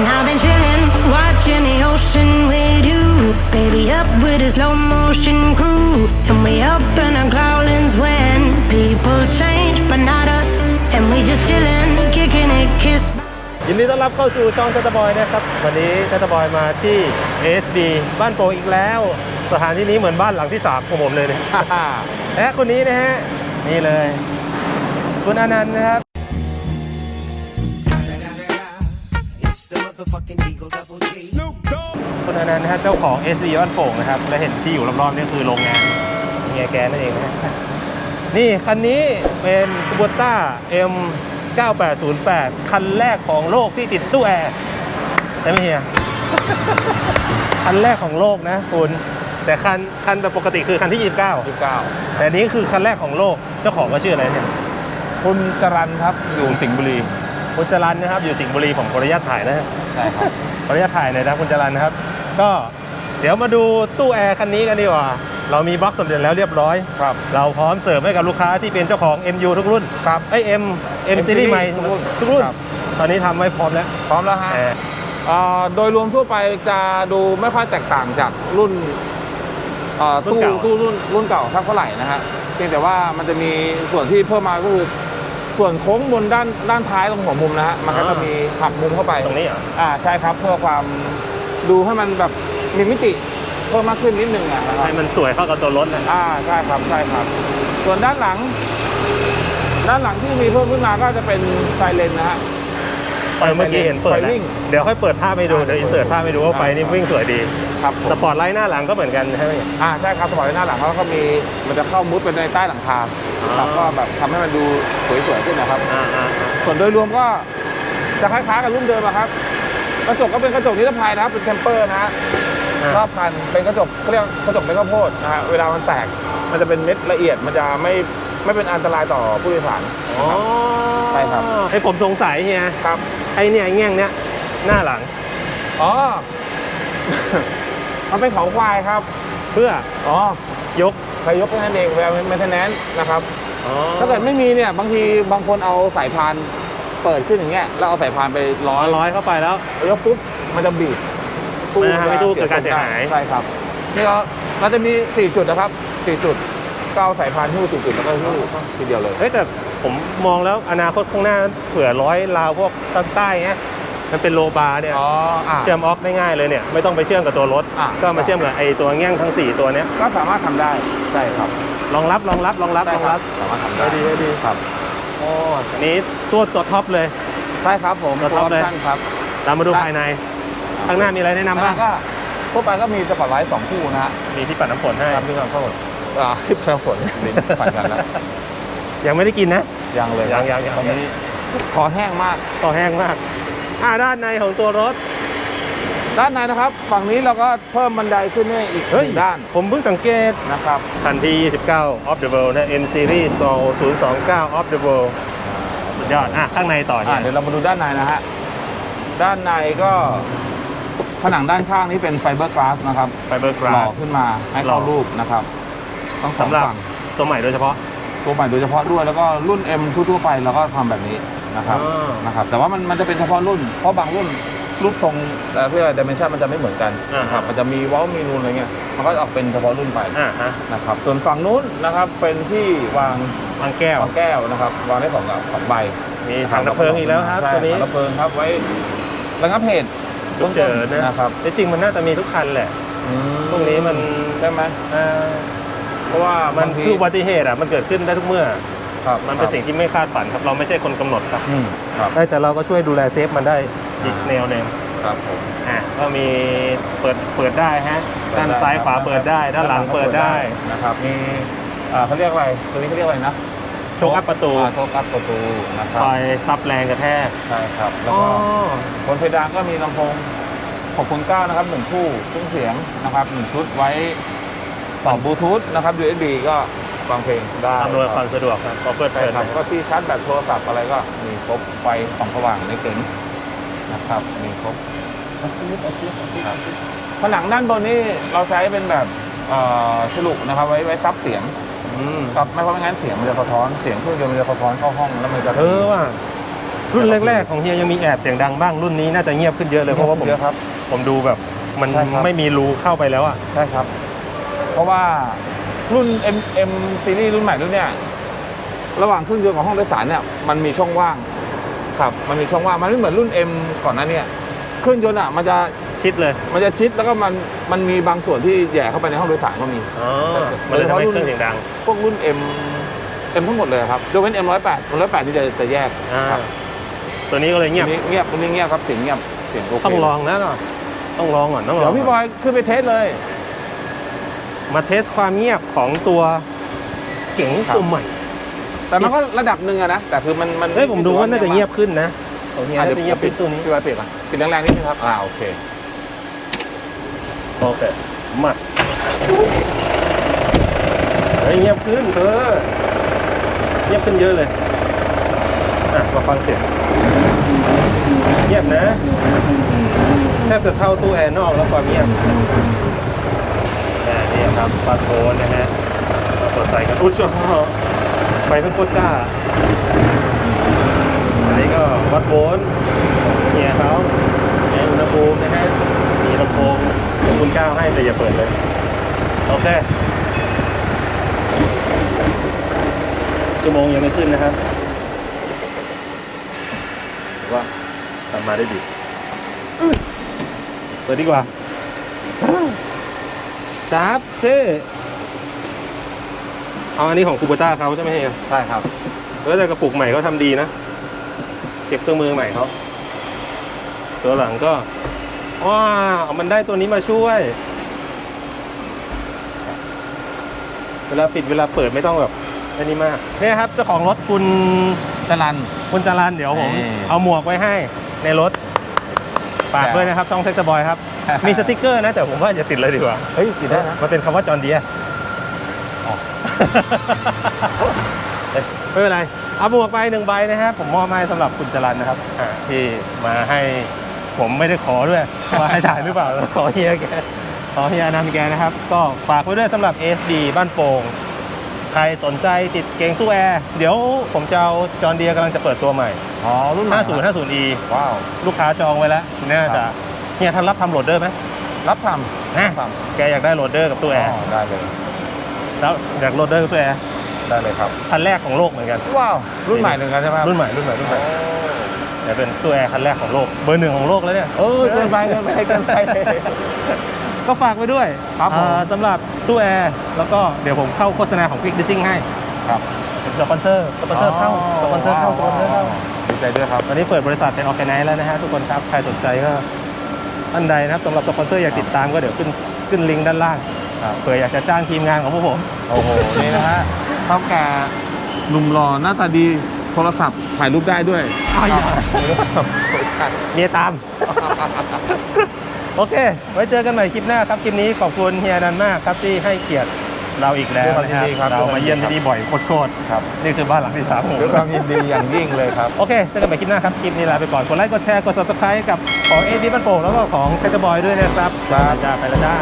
And I've been chilling, watching the ocean with you. Baby, up with a slow motion crew. And we up in our growlings when people change, but not us. And we just chilling, kicking it, kiss. ยินดีต้อนรับเข้าสู่ช่องชัตบอยนะครับ วันนี้ชัตบอยมาที่ ASB บ้านโป่งอีกแล้ว สถานที่นี้เหมือนบ้านหลังที่สามของผมเลยเนี่ย และคนนี้นะฮะ นี่เลย คุณอนันต์นะครับ คุณอนันต์นะฮะเจ้าของ SB บ้านโป่งนะครับและเห็นที่อยู่รอบๆนี่คือโรงงานเฮียแกนั่นเองนะฮะนี่คันนี้เป็นคูโบต้า M 9808 คันแรกของโลกที่ติดตู้แอร์ใช่ไหมเฮีย คันแรกของโลกนะคุณ แต่คันคันแบบปกติคือคันที่29 29 แต่อันนี้คือคันแรกของโลกเจ้าของก็ชื่ออะไรเนี่ย คุณจรันครับอยู่สิงห์บุรี คุณจรันนะครับ อยู่สิงห์บุรีผมขออนุญาตถ่ายนะฮะใช่ครับขออนุญาตถ่ายหน่อยนะคุณจรันนะครับ ก็เดี๋ยวมาดูตู้แอร์คันนี้กันดีกว่า เรามีบล็อกสำเร็จแล้วเรียบร้อย ครับ เราพร้อมเสิร์ฟให้กับลูกค้าที่เป็นเจ้าของ MU ทุกรุ่นครับไอ M M M series series ใหม่ทุกรุ่นทุกรุ่น ครับ ตอนนี้ทำไว้พร้อมแล้วพร้อมแล้วฮะแอร์อ่าโดยรวมทั่วไปจะดูไม่ค่อยแตกต่างจากรุ่นอ่าตู้ตู้รุ่นรุ่นเก่าสักเท่าไหร่นะฮะเพียงแต่ว่ามันจะมีส่วนที่เพิ่มมาก็คือ ส่วนโค้งบนด้านด้านท้ายตรงหัวมุมนะฮะมันก็จะมีหักมุมเข้าไปตรงนี้เหรออ่าใช่ครับเพื่อความดูให้มันแบบมีมิติเพิ่มมากขึ้นนิดนึงอะนะครับให้มันสวยเข้ากับตัวรถนะอ่าใช่ครับใช่ครับ ส่วนด้านหลัง ด้านหลังที่มีเพิ่มขึ้นมาก็จะเป็นไซเลนนะฮะไฟเมื่อกี้เห็นเปิดไฟแล้ววิ่งเดี๋ยวค่อยเปิดภาพให้ดูอ่าเดี๋ยวอินเสิร์ตภาพให้ดูว่าไฟนี่วิ่งสวยดี ครับผมสปอร์ตไลท์หน้าหลังก็เหมือนกันใช่ไหมอ่าใช่ครับสปอร์ตหน้าหลังเขาก็มีมันจะเข้ามุดไปในใต้หลังคาอ๋อครับก็แบบทำให้มันดูสวยๆขึ้นนะครับอ่าอ่าอ่าส่วนโดยรวมก็จะคล้ายๆกับรุ่นเดิมอะครับกระจกก็เป็นกระจกนิรภัยนะครับเป็นเทมเปอร์นะฮะรอบคันเป็นกระจกเขาเรียกกระจกเป็นข้าวโพดนะฮะเวลามันแตกมันจะเป็นเม็ดละเอียดมันจะไม่ไม่เป็นอันตรายต่อผู้โดยสารอ๋อใช่ครับไอผมสงสัยเฮียครับไอเนี่ยแง่งเนี้ยหน้าหลังอ๋อ มันเป็นเขาควายครับ เพื่ออ๋อยกใครยกแค่นั้นเองเวลาเมนเทนแนนนะครับอ๋อถ้าเกิดไม่มีเนี่ยบางทีบางคนเอาสายพานเปิดขึ้นอย่างเงี้ยแล้วเอาสายพานไปร้ร้ออยยร้อยเข้าไปแล้วแล้วปุ๊บมันจะบีบมันจะทำให้ตู้เกิดการเสียหายใช่ครับนี่เราเราจะมี 4 จุดนะครับ 4 จุดก็เอาสายพานหิ้ว4จุดแล้วก็หิ้วทีเดียวเลยเฮ้ยแต่ผมมองแล้วอนาคตข้างหน้าเผื่อร้อยราวพวกตั้งใต้เงี้ย มันเป็นโลบาร์เนี่ยอ๋ออะ เชื่อมออกได้ง่ายเลยเนี่ยไม่ต้องไปเชื่อมกับตัวรถ อะ ก็มาเชื่อมกับไอตัวแง่งทั้ง 4 ตัวเนี้ยก็สามารถทำได้ใช่ครับรองรับรองรับรองรับใช่รองครัรับบสามารถทำได้ได้ดีได้ดี ครับอ๋ออันนี้ตัวตัวท็อปเลย ใช่ครับผมตัวท็อปเลย ชั่นครับเรามาดูภายใน ข้างหน้ามีอะไรแนะนำบ้างก็ทั่วไปก็มีสปอตไลท์สองคู่นะฮะมีที่ปัดน้ำฝนให้ ครับที่กำลังเข้าอ่าที่ประฝนลิ้นฝันกันแล้วยังไม่ได้กินนะ ยังเลยยังยังยัง ตอนนี้คอแห้งมาก ต่อแห้งมาก อ่าด้านในของตัวรถ ด้านในนะครับ ฝั่งนี้เราก็เพิ่มบันไดขึ้นให้อีกหเฮ้ย นึ่งด้านผมเพิ่งสังเกตนะครับ คันที่ 29 Off the World นะ M Series 029 Off the World สุดยอด อะ ข้างในต่ออ่าเนี่ยเดี๋ยวเรามาดูด้านในนะฮะ ด้านในก็ผนังด้านข้างนี้เป็นไฟเบอร์กลาสนะครับไฟเบอร์กหราล่อสขึ้นมาให้หล่เข้าอ รูปนะครับต้องสองสำหรับฝั่งตัวใหม่โดยเฉพาะ ตัวใหม่โดยเฉพาะด้วยแล้วก็รุ่น M ทั่วๆไปเราก็ทำแบบนี้ นะครับอ๋อนะครับ แต่ว่ามันมันจะเป็นเฉพาะรุ่น เพราะบางรุ่นรูปทรงแต่เพื่อดิเมนชันมันจะไม่เหมือนกันอ่า นะครับมันจะมีเว้ามีนูนอะไรเงี้ยมันก็ออกเป็นเฉพาะรุ่นไปอ่าฮะนะครับส่วนฝั่งนู้นนะครับเป็นที่วางวางแก้ว วางแก้วนะครับวางได้สองสองใบ มีถังดับเพลิงอีกแล้วครับใช่ตัวนี้ ถังดับเพลิงครับไว้ระงับเหตุฉุกเฉินนะนะครับจริงๆมันน่าจะมีทุกคันแหละอืมตรงนี้มันได้ไหมอ่าเพราะว่ามันบางที คืออุบัติเหตุอะมันเกิดขึ้นได้ทุกเมื่อ ครับมันเป็นสิ่งที่ไม่คาดฝันครับเราไม่ใช่คนกำหนดครับอืมครับได้แต่เราก็ช่วยดูแลเซฟมันได้ อีกอ่าแนวหนึ่งครับผม อะก็มีเปิดเปิดได้ฮะเปิดได้ด้านซ้ายขวาเปิดได้ ด้านหลังเปิดได้นะครับมีอ่าเขาเรียกอะไรตัวนี้เขาเรียกอะไรนะโชคอัพประตูอ่าโชคอัพประตูนะครับคอยซับแรงกระแทกใช่ครับแล้วก็บนเพดานก็มีลำโพง6.9นะครับหนึ่งคู่เครื่องเสียงนะครับหนึ่งชุดไว้ต่อบลูทูธนะครับ USB ก็ ฟังเพลงได้อำนวยความสะดวกครับก็เปิดใช่เปิดครับก็ที่ชาร์จแบตโทรศัพท์อะไรก็มีครบไฟส่องสว่างในเก๋งนะครับมีครบครับผนังด้านบนนี่เราใช้เป็นแบบเอ่อฉลุนะครับ ไว้ไว้ซับเสียงอืมครับไม่เพราะไม่งั้นเสียงมันจะสะท้อนเสียงเครื่องยนต์มันจะสะท้อนเข้าห้องแล้วมันจะเออว่ะรุ่นแรกๆ ของเฮียยังมีแอบเสียงดังบ้างรุ่นนี้น่าจะเงียบขึ้นเยอะเลยเพราะว่าผมเยอะครับ ผมดูแบบ มันใช่ครับ ไม่มีรูเข้าไปแล้วอะ ใช่ครับ เพราะว่า รุ่น M M ซีรีส์รุ่นใหม่รุ่นเนี้ยระหว่างเครื่องยนต์กับห้องโดยสารเนี่ยมันมีช่องว่าง ครับมันมีช่องว่างมันไม่เหมือนรุ่น M ก่อนหน้าเนี้เครื่องยนต์อะมันจะชิดเลย มันจะชิดแล้วก็มันมันมีบางส่วนที่แหย่เข้าไปในห้องโดยสารก็มีอ๋อมันเลยทำให้เครื่องเสียงดัง พวกรุ่น M M ทั้งหมดเลยครับยกเว้น M 1 8 M 1 8ที่จะจะแยกอ่าครับตัวนี้ก็เลยเงียบอันนี้เงียบอันนี้เงียบครับเสียงเงียบเสียงโอเคต้องลองนะเนาะต้องลองก่อนต้องลองเดี๋ยวพี่บก่นอยขึ้นไปเทสเลย มาเทสความเงียบของตัวเก๋งครับ ตัวใหม่ แต่มันก็ระดับหนึ่งอะนะ แต่คือมันมันเฮ้ยผมดูว่าน่าจะเงียบขึ้นนะของเฮียอะน่าเดี๋ยวจะเงียบขึ้นตัวนี้พี่บอยปิดก่อนปิดแรงๆนิดนึงครับ อ่าโอเคโอเคมาเฮ้ยเงียบขึ้นเออเงียบขึ้นเยอะเลยอะมาฟังเสียงเงียบนะแทบจะเท่าตู้แอร์นอกแล้วความเงียบอ่านี่ ครับปาโทนนะฮะมาตรวจใสกันอุ้ยจ้าไปเพิ่งโคตรจ้าอันนี้ก็วัดโวลต์เฮียเขาในอุณหภูมินะฮะมีลำโพงคุณก้าวให้แต่อย่าเปิดเลย โอเค ชั่วโมงยังไม่ขึ้นนะครับว่าทำมาได้ดีเปิดดีกว่า จับเช่เอาอันนี้ของคูเบต้าเขาใช่ไหมเฮียใช่ครับแล้วแต่กระปุกใหม่เขาทำดีนะ เก็บเครื่องมือใหม่เขาตัวหลังก็ว้าวมันได้ตัวนี้มาช่วย เวลาปิดเวลาเปิดไม่ต้องแบบอันนี้มากเนี่ยครับเจ้าของรถคุณจรันคุณจารันเดี๋ยวผมนี่เอาหมวกไว้ให้ในรถ ฝากด้วยนะครับช่องเซ็กซ์บอยครับ มีสติกเกอร์นะ แต่ผมว่าอย่าติดเลยดีกว่า เฮ้ย ติดได้นะมันเป็นคำว่าจอห์นเดียร์อ๋อเอ้ยไม่เป็นไร เอาหมวกไปหนึ่งใบนะครับผมมอบให้สำหรับคุณจรันนะครับอ่าที่มาให้ผมไม่ได้ขอด้วยว่าให้ถ่ายหรือเปล่าขอเฮียแกขอเฮียอนันต์แกนะครับ ก็ฝากไว้ด้วยสำหรับ SD บ้านโป่ง ใครสนใจติดเกงตู้แอร์ เดี๋ยวผมจะเอาจอห์นเดียร์กำลังจะเปิดตัวใหม่ อ๋อ รุ่นใหม่50 50e ว้าว ลูกค้าจองไว้แล้วน่าครัจะบเฮียทันรับทำโหลดเดอร์ไหมรับทนะำทแกอยากได้โหลดเดอร์กับำตู้แอร์ได้เลย แล้วอยากโหลดเดอร์กับตู้แอร์ได้เลยครับคันแรกของโลกเหมือนกัน ว้าว รุ่นใหม่หนึ่งกันใช่ไหมครับรุ่นใหม่รุ่นใหม่รุ่นใหม่เดี๋ยวเป็นตู้แอร์คันแรกของโลก เบอร์หนึ่งของโลกแล้วเนี่ย เออเกินไปเกินไปเกินไป ก็ฝากไว้ด้วยครับผม อ่าสำหรับตู้แอร์แล้วก็เดี๋ยวผมเข้าโฆษณาของ Quick Ditching ให้ครับเป็นสปอนเซอร์สปอนเซอร์เข้าสปอนเซอร์เข้าสปอนเซอร์เข้า ดีใจด้วยครับ ตอนนี้เปิดบริษัทเป็นออแกไนซ์แล้วนะฮะทุกคนครับ ใครสนใจก็ท่านใดนะครับสำหรับสปอนเซอร์อยากติดตามก็เดี๋ยวขึ้นขึ้นลิงก์ด้านล่างครับ เผื่ออยากจะจ้างทีมงานของพวกผม โอ้โห นี่นะฮะเท่าแก่หนุ่มหล่อหน้าตาดีโทรศัพท์ถ่ายรูปได้ด้วยอ้าวอย่า ครับเมียตาม โอเค ไว้เจอกันใหม่คลิปหน้าครับ คลิปนี้ขอบคุณเฮียนันมากครับที่ให้เกียรติเราอีกแล้วด้วยความยินดีครับเรามาเยี่ยมที่นี่บ่อยโคตรครับๆนี่คือบ้านหลังที่สามของด้วยความยินดีอย่างยิ่งเลยครับ โอเคเจอกันใหม่คลิปหน้าครับ คลิปนี้ลาไปก่อน กดไลค์กดแชร์กด subscribe กับของเอดีบ้านโป่งแล้วก็ของแคทบอยด้วยนะครับครับจ้าไปแล้วจ้า